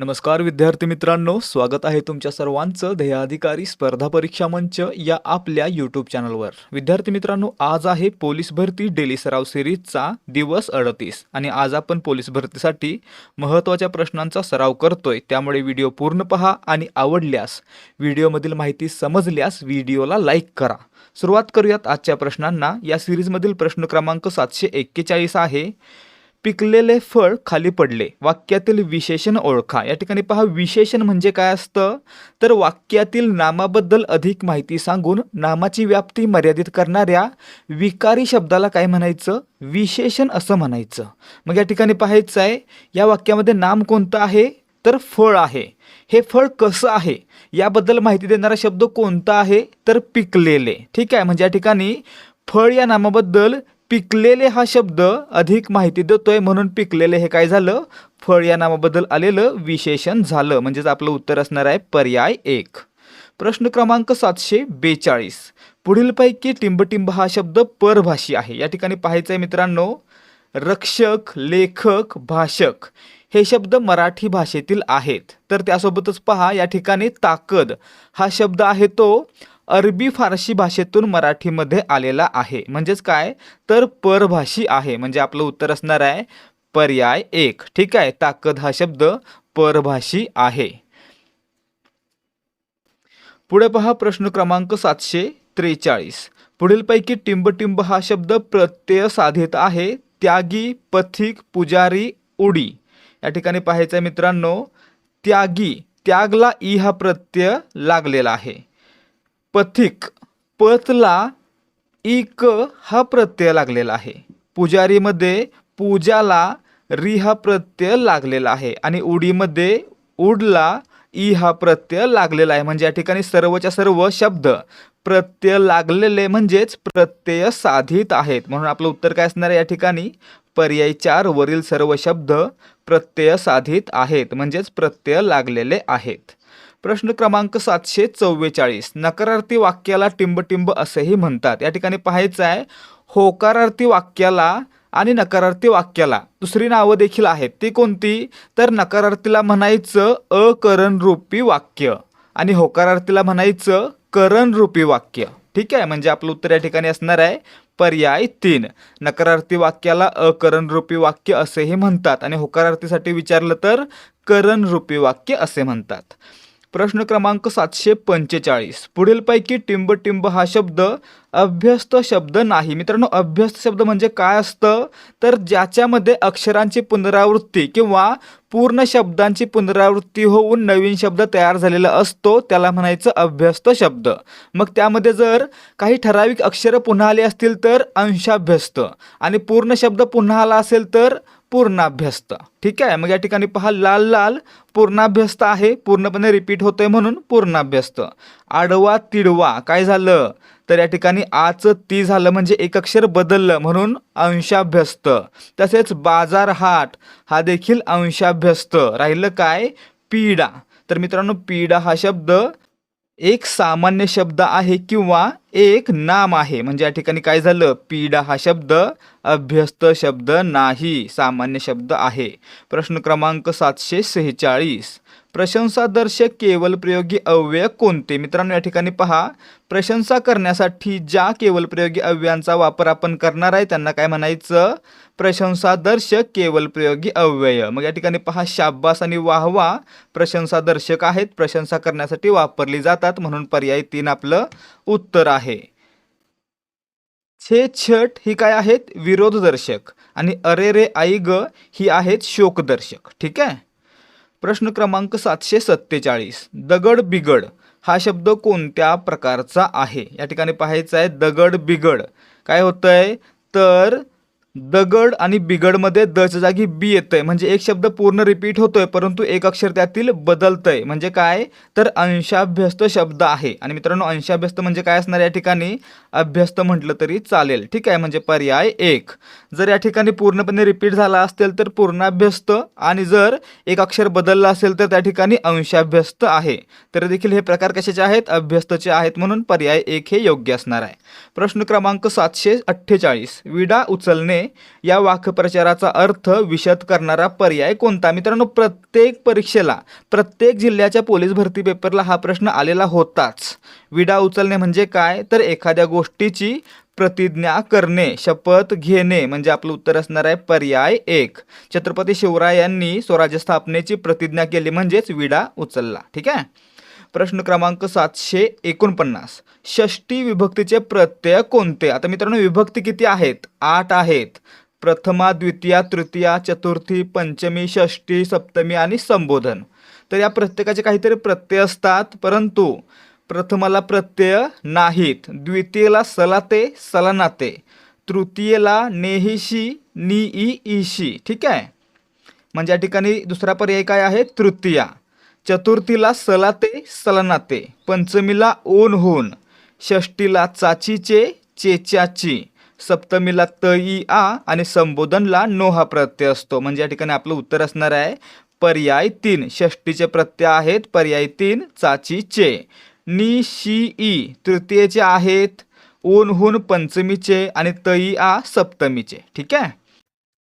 नमस्कार विद्यार्थी मित्रांनो स्वागत आहे तुमच्या सर्वांचं ध्येयाधिकारी स्पर्धा परीक्षा मंच या आपल्या यूट्यूब चॅनलवर विद्यार्थी मित्रांनो आज आहे पोलीस भरती डेली सराव सिरीजचा दिवस अडतीस आणि आज आपण पोलीस भरतीसाठी महत्त्वाच्या प्रश्नांचा सराव करतोय. त्यामुळे व्हिडिओ पूर्ण पहा आणि आवडल्यास व्हिडिओमधील माहिती समजल्यास व्हिडिओला लाईक करा. सुरुवात करूयात आजच्या प्रश्नांना. या सिरीजमधील प्रश्न क्रमांक सातशे एक्केचाळीस आहे. पिकलेले फळ खाली पडले. वाक्यातील विशेषण ओळखा. या ठिकाणी पहा विशेषण म्हणजे काय असतं? तर वाक्यातील नामाबद्दल अधिक माहिती सांगून नामाची व्याप्ती मर्यादित करणाऱ्या विकारी शब्दाला काय म्हणायचं? विशेषण असं म्हणायचं. मग या ठिकाणी पाहायचं आहे या वाक्यामध्ये नाम कोणतं आहे? तर फळ आहे. हे फळ कसं आहे? याबद्दल माहिती देणारा शब्द कोणता आहे? तर पिकलेले. ठीक आहे? म्हणजे या ठिकाणी फळ या नामाबद्दल पिकलेले हा शब्द अधिक माहिती देतोय म्हणून पिकलेले हे काय झालं? फळ या नामाबद्दल आलेलं विशेषण झालं. म्हणजेच आपलं उत्तर असणार आहे पर्याय एक. प्रश्न क्रमांक सातशे बेचाळीस. पुढीलपैकी टिंबटिंब हा शब्द परभाषी आहे. या ठिकाणी पाहायचं आहे मित्रांनो रक्षक लेखक भाषक हे शब्द मराठी भाषेतील आहेत. तर त्यासोबतच पहा या ठिकाणी ताकद हा शब्द आहे तो अरबी फारसी भाषेतून मराठीमध्ये आलेला आहे. म्हणजेच काय? तर परभाषी आहे. म्हणजे आपलं उत्तर असणार आहे पर्याय एक. ठीक आहे? ताकद हा शब्द परभाषी आहे. पुढे पहा प्रश्न क्रमांक सातशे त्रेचाळीस. पुढीलपैकी टिंबटिंब हा शब्द प्रत्यय साधित आहे. त्यागी पथिक पुजारी उडी. या ठिकाणी पाहायचं मित्रांनो त्यागी. त्यागला ई हा प्रत्यय लागलेला आहे. पथिक पथला इक हा प्रत्यय लागलेला आहे. पुजारीमध्ये पूजाला री हा प्रत्यय लागलेला आहे आणि उडीमध्ये उडला ई हा प्रत्यय लागलेला आहे. म्हणजे या ठिकाणी सर्वच्या सर्व शब्द प्रत्यय लागलेले म्हणजेच प्रत्यय साधित आहेत. म्हणून आपलं उत्तर काय असणार आहे? या ठिकाणी पर्याय चार वरील सर्व शब्द प्रत्यय साधित आहेत. म्हणजेच प्रत्यय लागलेले आहेत. प्रश्न क्रमांक सातशे चव्वेचाळीस. नकारार्थी वाक्याला टिंबटिंब असेही म्हणतात. या ठिकाणी पाहायचं आहे होकारार्थी वाक्याला आणि नकारार्थी वाक्याला दुसरी नावं देखील आहेत. ती कोणती? तर नकारार्थीला म्हणायचं अकरणरूपी वाक्य आणि होकारार्थीला म्हणायचं करणरूपी वाक्य. ठीक आहे? म्हणजे आपलं उत्तर या ठिकाणी असणार आहे पर्याय तीन. नकारार्थी वाक्याला अकरणरूपी वाक्य असेही म्हणतात आणि होकारार्थीसाठी विचारलं तर करणरूपी वाक्य असे म्हणतात. प्रश्न क्रमांक सातशे पंचेचाळीस. पुढीलपैकी टिंब हा शब्द अभ्यस्त शब्द नाही. मित्रांनो अभ्यस्त शब्द म्हणजे काय असतं? तर ज्याच्यामध्ये अक्षरांची पुनरावृत्ती किंवा पूर्ण शब्दांची पुनरावृत्ती होऊन नवीन शब्द तयार झालेला असतो त्याला म्हणायचं अभ्यस्त शब्द. मग त्यामध्ये जर काही ठराविक अक्षरं पुन्हा आली असतील तर अंशाभ्यस्त. आणि पूर्ण शब्द पुन्हा आला असेल तर पूर्णाभ्यस्त. ठीक आहे? मग या ठिकाणी पहा लाल लाल पूर्णाभ्यस्त आहे. पूर्णपणे रिपीट होतोय म्हणून पूर्णाभ्यस्त. आडवा तिडवा काय झालं? तर या ठिकाणी आच ती झालं म्हणजे एक अक्षर बदललं म्हणून अंशाभ्यस्त. तसेच बाजारहाट हा देखील अंशाभ्यस्त. राहिलं काय? पीडा. तर मित्रांनो पीडा हा शब्द एक सामान्य शब्द आहे किंवा एक नाम आहे. म्हणजे या ठिकाणी काय झालं? पीडा हा शब्द अभ्यस्त शब्द नाही सामान्य शब्द आहे. प्रश्न क्रमांक सातशे सेहेचाळीस. प्रशंसादर्शक केवल प्रयोगी अव्यय कोणते? मित्रांनो या ठिकाणी पहा. प्रशंसा करण्यासाठी ज्या केवल प्रयोगी अव्ययांचा वापर आपण करणार आहे त्यांना काय म्हणायचं? प्रशंसादर्शक केवल प्रयोगी अव्यय. मग या ठिकाणी पहा शाब्बास आणि वाहवा प्रशंसादर्शक आहेत. प्रशंसा करण्यासाठी वापरली जातात. म्हणून पर्याय तीन आपलं उत्तर आहे. छे छट ही काय आहेत? विरोधदर्शक. आणि अरे रे आई ग ही आहेत शोकदर्शक. ठीक आहे? प्रश्न क्रमांक सातशे सत्तेचाळीस. दगड बिगड हा शब्द कोणत्या प्रकारचा आहे? या ठिकाणी पाहायचं आहे दगड बिगड. काय होतं आहे तर दगड आणि बिगडमध्ये दच्या जागी बी येतंय. म्हणजे एक शब्द पूर्ण रिपीट होतोय परंतु एक अक्षर त्यातील बदलतंय. म्हणजे काय? तर अंशाभ्यस्त शब्द आहे. आणि मित्रांनो अंशाभ्यस्त म्हणजे काय असणार या ठिकाणी? अभ्यस्त म्हटलं तरी चालेल. ठीक आहे? म्हणजे पर्याय एक. जर या ठिकाणी पूर्णपणे रिपीट झाला असेल तर पूर्णाभ्यस्त आणि जर एक अक्षर बदललं असेल तर त्या ठिकाणी अंशाभ्यस्त आहे. तर देखील हे प्रकार कशाचे आहेत? अभ्यस्तचे आहेत म्हणून पर्याय एक हे योग्य असणार आहे. प्रश्न क्रमांक सातशे अठ्ठेचाळीस. विडा उचलणे या वाक्प्रचाराचा अर्थ विशद करणारा पर्याय कोणता? मित्रांनो प्रत्येक परीक्षेला प्रत्येक जिल्ह्याच्या पोलीस भरती पेपरला हा प्रश्न आलेला होताच. विडा उचलणे म्हणजे काय? तर एखाद्या गोष्टीची प्रतिज्ञा करणे शपथ घेणे म्हणजे आपलं उत्तर असणार आहे पर्याय एक. छत्रपती शिवराय यांनी स्वराज्य स्थापनेची प्रतिज्ञा केली म्हणजेच विडा उचलला. ठीक आहे? प्रश्न क्रमांक सातशे एकोणपन्नास. षष्टी विभक्तीचे प्रत्यय कोणते? आता मित्रांनो विभक्ती किती आहेत? आठ आहेत. प्रथमा द्वितीया तृतीया चतुर्थी पंचमी षष्टी सप्तमी आणि संबोधन. तर या प्रत्येकाचे काहीतरी प्रत्यय असतात परंतु प्रथमाला प्रत्यय नाहीत. द्वितीयला सलाते सलानाते. तृतीयेला नेहिशी नि ई ईशी. ठीक आहे? म्हणजे या ठिकाणी दुसरा पर्याय काय आहे? तृतीया. चतुर्थीला सलाते सलनाते पंचमीला ओन होन षष्टीला चाचीचे चेच्याची सप्तमीला त ई आ आणि संबोधनला नो हा प्रत्यय असतो. म्हणजे या ठिकाणी आपलं उत्तर असणार आहे पर्याय तीन. षष्टीचे प्रत्यय आहेत पर्याय तीन चाचीचे. नि शी ई तृतीयेचे आहेत ओन हुन पंचमीचे आणि तई आ सप्तमीचे. ठीक आहे?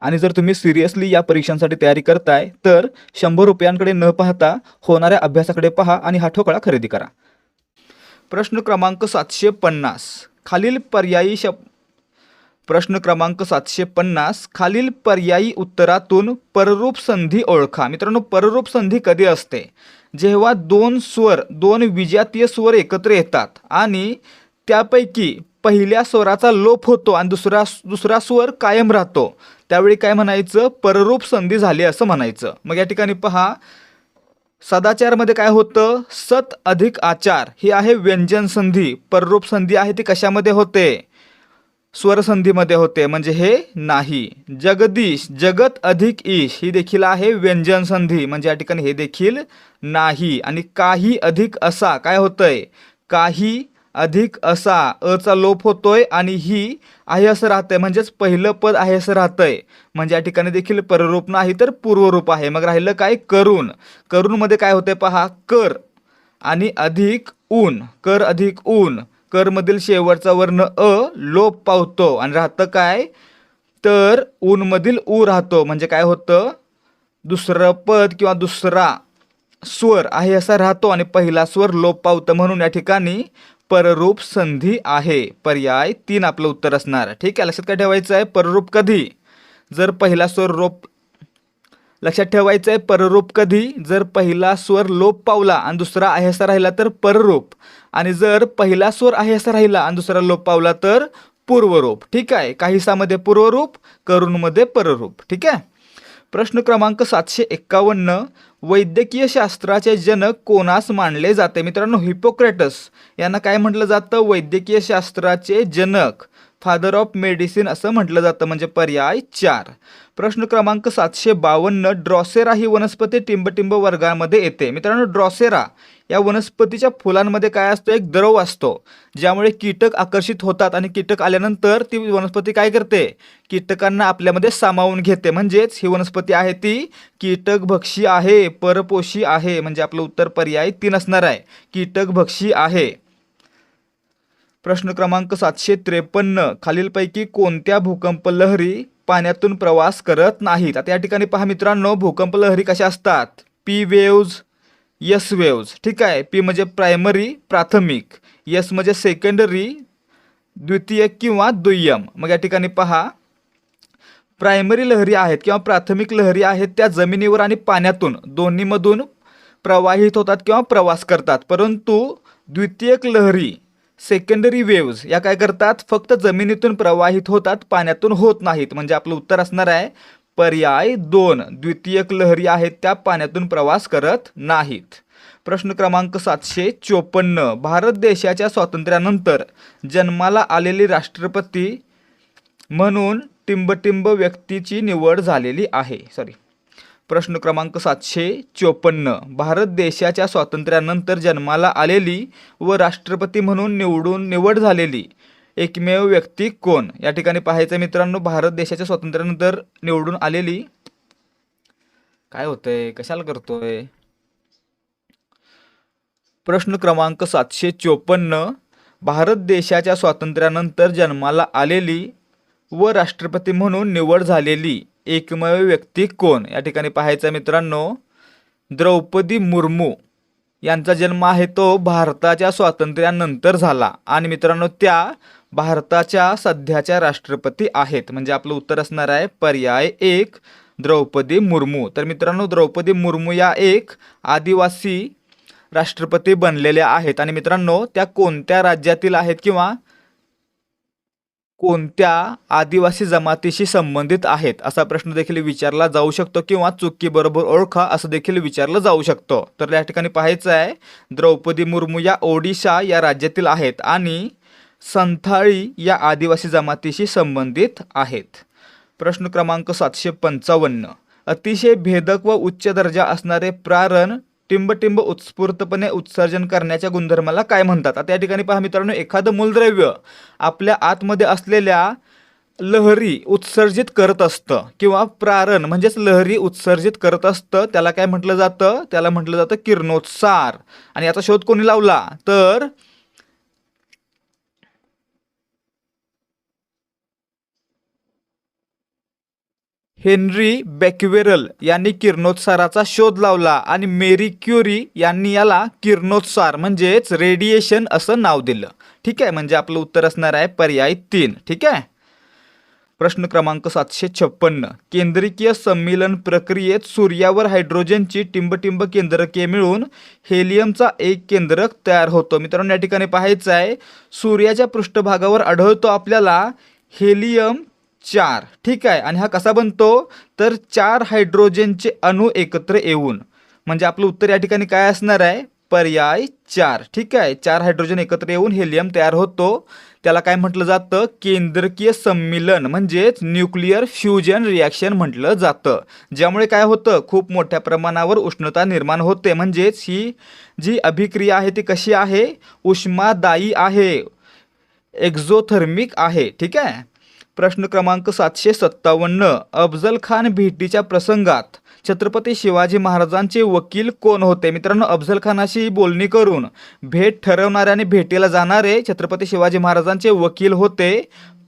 आणि जर तुम्ही सिरियसली या परीक्षांसाठी तयारी करताय तर शंभर रुपयांकडे न पाहता होणाऱ्या अभ्यासाकडे पहा आणि हा ठोकळा खरेदी करा. प्रश्न क्रमांक सातशे पन्नास. खालील पर्यायी शब प्रश्न क्रमांक सातशे पन्नास. खालील पर्यायी उत्तरातून पररूप संधी ओळखा. मित्रांनो पररूप संधी कधी असते? जेव्हा दोन स्वर दोन विजातीय स्वर एकत्र येतात आणि त्यापैकी पहिल्या स्वराचा लोप होतो आणि दुसरा दुसरा स्वर कायम राहतो. त्यावेळी काय म्हणायचं? पररूप संधी झाली असं म्हणायचं. मग या ठिकाणी पहा. सदाचारमध्ये काय होतं? सत अधिक आचार. ही आहे व्यंजन संधी. पररूप संधी आहे ती कशामध्ये होते? स्वरसंधीमध्ये होते. म्हणजे हे नाही. जगदीश जगत अधिक ईश. ही देखील आहे व्यंजन संधी. म्हणजे या ठिकाणी हे देखील नाही. आणि काही अधिक असा. काय होतंय? काही अधिक असा अचा लोप होतोय आणि ही आहे असं राहतंय. म्हणजेच पहिलं पद आहे असं राहतंय. म्हणजे या ठिकाणी देखील पररूप नाही तर पूर्वरूप आहे. मग राहिलं काय? करून करूनमध्ये काय होतंय पहा? कर आणि अधिक ऊन. कर अधिक ऊन. करमधील शेवटचा वर्ण अ लोप पावतो. आणि राहतं काय? तर ऊनमधील ऊ राहतो. म्हणजे काय होतं? दुसरं पद किंवा दुसरा स्वर आहे असा राहतो आणि पहिला स्वर लोप पावतं म्हणून या ठिकाणी पररूप संधी आहे. पर्याय तीन आपलं उत्तर असणार. ठीक आहे लक्षात काय ठेवायचं आहे? पररूप कधी? जर पहिला स्वर रोप लक्षात ठेवायचं आहे? पररूप कधी? जर पहिला स्वर लोप पावला आणि दुसरा आहे असा राहिला तर पररूप. आणि जर पहिला स्वर आहे असा राहिला आणि दुसरा लोप पावला तर पूर्वरूप. ठीक आहे काहीसामध्ये पूर्वरूप करूनमध्ये पररूप. ठीक आहे? प्रश्न क्रमांक सातशे एक्कावन्न वैद्यकीय शास्त्राचे जनक कोणास मानले जाते. मित्रांनो हिपोक्रेटस यांना काय म्हटलं जातं? वैद्यकीय शास्त्राचे जनक. फादर ऑफ मेडिसिन असं म्हटलं जातं म्हणजे पर्याय चार. प्रश्न क्रमांक सातशे बावन्न ड्रॉसेरा ही वनस्पती टिंबटिंब वर्गामध्ये येते. मित्रांनो ड्रॉसेरा या वनस्पतीच्या फुलांमध्ये काय असतो? एक द्रव असतो ज्यामुळे कीटक आकर्षित होतात आणि कीटक आल्यानंतर ती वनस्पती काय करते? कीटकांना आपल्यामध्ये सामावून घेते. म्हणजेच ही वनस्पती आहे ती कीटकभक्षी आहे परपोषी आहे म्हणजे आपलं उत्तर पर्याय तीन असणार आहे. कीटकभक्षी आहे. प्रश्न क्रमांक सातशे त्रेपन्न. खालीलपैकी कोणत्या भूकंप लहरी पाण्यातून प्रवास करत नाहीत? आता या ठिकाणी पहा मित्रांनो भूकंप लहरी कशा असतात? पी वेव्ज यस वेव्ज ठीक आहे. पी म्हणजे प्रायमरी प्राथमिक. यस म्हणजे सेकंडरी द्वितीय किंवा दुय्यम. मग या ठिकाणी पहा. प्रायमरी लहरी आहेत किंवा प्राथमिक लहरी आहेत त्या जमिनीवर आणि पाण्यातून. दोन्हीमधून प्रवाहित होतात किंवा प्रवास करतात. परंतु द्वितीयक लहरी सेकंडरी वेव्ज या काय करतात? फक्त जमिनीतून प्रवाहित होतात पाण्यातून होत नाहीत. म्हणजे आपलं उत्तर असणार आहे पर्याय दोन. द्वितीयक लहरी आहेत त्या पाण्यातून प्रवास करत नाहीत. प्रश्न क्रमांक सातशे चोपन्न. भारत देशाच्या स्वातंत्र्यानंतर जन्माला आलेली राष्ट्रपती म्हणून टिंबटिंब व्यक्तीची निवड झालेली आहे. सॉरी प्रश्न क्रमांक सातशे चोपन्न. भारत देशाच्या स्वातंत्र्यानंतर जन्माला आलेली व राष्ट्रपती म्हणून निवडून निवड झालेली एकमेव व्यक्ती कोण? या ठिकाणी पाहायचं मित्रांनो भारत देशाच्या स्वातंत्र्यानंतर निवडून आलेली काय होतंय? कशाला करतोय? प्रश्न क्रमांक सातशे चोपन्न. भारत देशाच्या स्वातंत्र्यानंतर जन्माला आलेली व राष्ट्रपती म्हणून निवड झालेली एकमेव व्यक्ती कोण? या ठिकाणी पाहायचं मित्रांनो द्रौपदी मुर्मू यांचा जन्म आहे तो भारताच्या स्वातंत्र्यानंतर झाला. आणि मित्रांनो त्या भारताच्या सध्याच्या राष्ट्रपती आहेत. म्हणजे आपलं उत्तर असणार आहे पर्याय एक द्रौपदी मुर्मू. तर मित्रांनो द्रौपदी मुर्मू या एक आदिवासी राष्ट्रपती बनलेल्या आहेत. आणि मित्रांनो त्या कोणत्या राज्यातील आहेत किंवा कोणत्या आदिवासी जमातीशी संबंधित आहेत? असा प्रश्न देखील विचारला जाऊ शकतो किंवा चुकी बरोबर ओळखा असं देखील विचारलं जाऊ शकतो. तर या ठिकाणी पाहायचं आहे द्रौपदी मुर्मू या ओडिशा या राज्यातील आहेत आणि संथाळी या आदिवासी जमातीशी संबंधित आहेत. प्रश्न क्रमांक सातशे पंचावन्न. अतिशय भेदक व उच्च दर्जा असणारे प्रारण टिंबटिंब उत्स्फूर्तपणे उत्सर्जन करण्याच्या गुणधर्माला काय म्हणतात? आता या ठिकाणी पहा मित्रांनो एखादं मूलद्रव्य आपल्या आतमध्ये असलेल्या लहरी उत्सर्जित करत असतं किंवा प्रारण म्हणजेच लहरी उत्सर्जित करत असतं त्याला काय म्हटलं जातं? त्याला म्हटलं जातं किरणोत्सार. आणि याचा शोध कोणी लावला? तर हेनरी बॅक्युवेरल यांनी किरणोत्साराचा शोध लावला आणि मेरी क्युरी यांनी याला किरणोत्सार म्हणजेच रेडिएशन असं नाव दिलं. ठीक आहे म्हणजे आपलं उत्तर असणार आहे पर्याय तीन. ठीक आहे? प्रश्न क्रमांक सातशे छप्पन्न. केंद्रिकीय संमेलन प्रक्रियेत सूर्यावर हायड्रोजनची टिंबटिंब केंद्रके मिळून हेलियमचा एक केंद्रक तयार होतो. मित्रांनो या ठिकाणी पाहायचं आहे सूर्याच्या पृष्ठभागावर आढळतो आपल्याला हेलियम चार. ठीक आहे. आणि हा कसा बनतो? तर चार हायड्रोजनचे अणू एकत्र येऊन. म्हणजे आपलं उत्तर या ठिकाणी काय असणार आहे? पर्याय चार. ठीक आहे. चार हायड्रोजन एकत्र येऊन हेलियम तयार होतो. त्याला काय म्हटलं जातं? केंद्रकीय संमिलन म्हणजेच न्यूक्लिअर फ्युजन रिॲक्शन म्हटलं जातं. ज्यामुळे काय होतं? खूप मोठ्या प्रमाणावर उष्णता निर्माण होते. म्हणजेच ही जी अभिक्रिया आहे ती कशी आहे? उष्मादायी आहे. एक्झोथर्मिक आहे. ठीक आहे. प्रश्न क्रमांक सातशे सत्तावन्न अफजल खान भेटीच्या प्रसंगात छत्रपती शिवाजी महाराजांचे वकील कोण होते? मित्रांनो अफजल खानाशी बोलणी करून भेट ठरवणारे आणि भेटीला जाणारे छत्रपती शिवाजी महाराजांचे वकील होते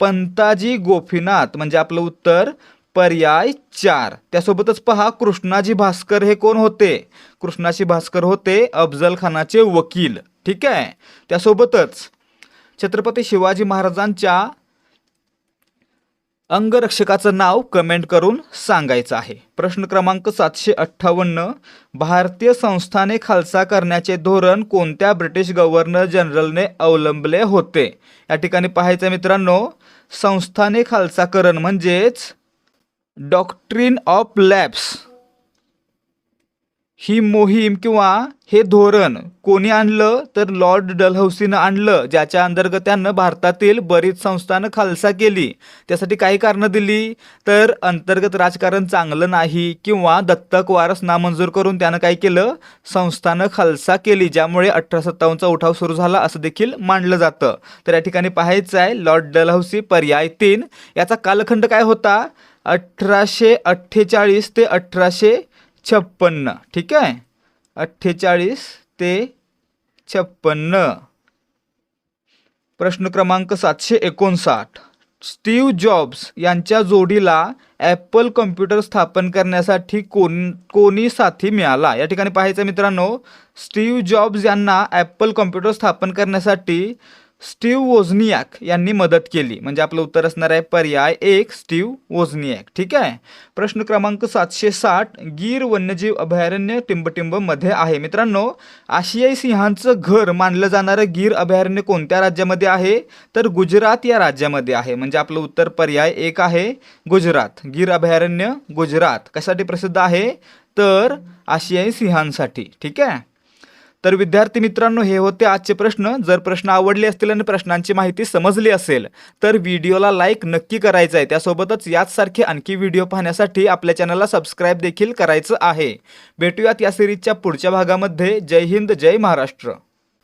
पंताजी गोपीनाथ. म्हणजे आपलं उत्तर पर्याय चार. त्यासोबतच पहा कृष्णाजी भास्कर हे कोण होते? कृष्णाजी भास्कर होते अफजल खानाचे वकील. ठीक आहे? त्यासोबतच छत्रपती शिवाजी महाराजांच्या अंगरक्षकाचं नाव कमेंट करून सांगायचं आहे. प्रश्न क्रमांक सातशे अठ्ठावन्न भारतीय संस्थाने खालसा करण्याचे धोरण कोणत्या ब्रिटिश गव्हर्नर जनरलने अवलंबले होते? या ठिकाणी पाहायचं मित्रांनो संस्थाने खालसाकरण म्हणजेच डॉक्ट्रीन ऑफ लॅब्स ही मोहीम किंवा हे धोरण कोणी आणलं तर लॉर्ड डलहौसीनं आणलं ज्याच्या अंतर्गत त्यानं भारतातील बरीच संस्थानं खालसा केली. त्यासाठी काही कारणं दिली. तर अंतर्गत राजकारण चांगलं नाही किंवा दत्तक वारस नामंजूर करून त्यानं काय केलं? संस्थानं खालसा केली ज्यामुळे अठरा सत्तावन्नचा उठाव सुरू झाला असं देखील मानलं जातं. तर या ठिकाणी पाहायचं आहे लॉर्ड डलहौसी पर्याय तीन. याचा कालखंड काय होता? अठराशे अठ्ठेचाळीस ते अठराशे छप्पन्न. ठीक आहे? अठ्ठेचाळीस ते छप्पन्न. प्रश्न क्रमांक सातशे एकोणसाठ. स्टीव्ह जॉब्स यांच्या जोडीला ॲपल कम्प्युटर स्थापन करण्यासाठी कोण कोणी साथी मिळाला? या ठिकाणी पाहायचं मित्रांनो स्टीव्ह जॉब्स यांना ॲपल कम्प्युटर स्थापन करण्यासाठी स्टीव वोझनियाक यांनी मदत केली. म्हणजे आपलं उत्तर असणार आहे पर्याय एक स्टीव वोझनियाक. ठीक आहे? प्रश्न क्रमांक सातशे साठ गीर वन्यजीव अभयारण्य टिंबटिंबमध्ये आहे. मित्रांनो आशियाई सिंहांचं घर मानलं जाणारं गीर अभयारण्य कोणत्या राज्यामध्ये आहे? तर गुजरात या राज्यामध्ये आहे. म्हणजे आपलं उत्तर पर्याय एक आहे गुजरात. गीर अभयारण्य गुजरात. कशासाठी प्रसिद्ध आहे? तर आशियाई सिंहांसाठी. ठीक आहे? तर विद्यार्थी मित्रांनो हे होते आजचे प्रश्न. जर प्रश्न आवडले असतील आणि प्रश्नांची माहिती समजली असेल तर व्हिडिओला लाईक नक्की करायचं आहे. त्यासोबतच याचसारखे आणखी व्हिडिओ पाहण्यासाठी आपल्या चॅनलला सबस्क्राईब देखील करायचं आहे. भेटूयात या सिरीजच्या पुढच्या भागामध्ये. जय हिंद जय महाराष्ट्र.